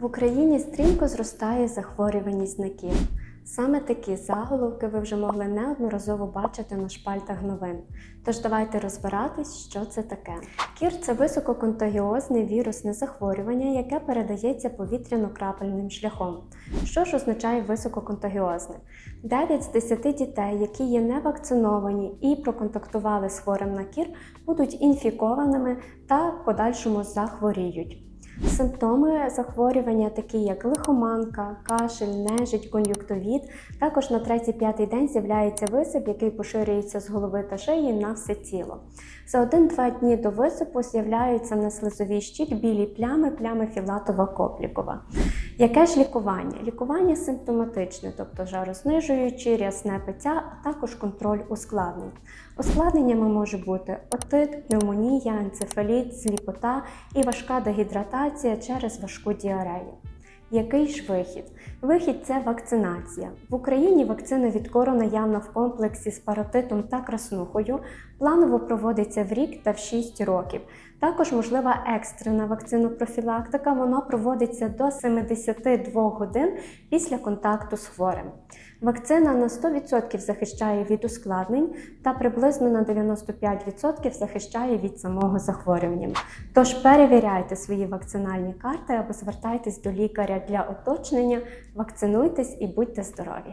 В Україні стрімко зростає захворюваність на кір. Саме такі заголовки ви вже могли неодноразово бачити на шпальтах новин. Тож давайте розбиратись, що це таке. Кір це висококонтагіозне вірусне захворювання, яке передається повітряно-крапельним шляхом. Що ж означає висококонтагіозне? 9 з 10 дітей, які є невакциновані і проконтактували з хворим на кір, будуть інфікованими та в подальшому захворіють. Симптоми захворювання, такі як лихоманка, кашель, нежить, кон'юктовіт. Також на третій-п'ятий день з'являється висип, який поширюється з голови та шиї на все тіло. За один-два дні до висипу з'являються на слизовій щік білі плями, плями філатова коплікова. Яке ж лікування? Лікування симптоматичне, тобто жарознижуючі, рясне пиття, а також контроль ускладнень. Ускладненнями може бути отит, пневмонія, енцефаліт, сліпота і важка дегідратація через важку діарею. Який ж вихід? Вихід це вакцинація. В Україні вакцина від кору наявна в комплексі з паротитом та краснухою. Планово проводиться в рік та в 6 років. Також можлива екстрена вакцинопрофілактика. Вона проводиться до 72 годин після контакту з хворим. Вакцина на 100% захищає від ускладнень та приблизно на 95% захищає від самого захворювання. Тож перевіряйте свої вакцинальні карти або звертайтесь до лікаря для уточнення, вакцинуйтесь і будьте здорові!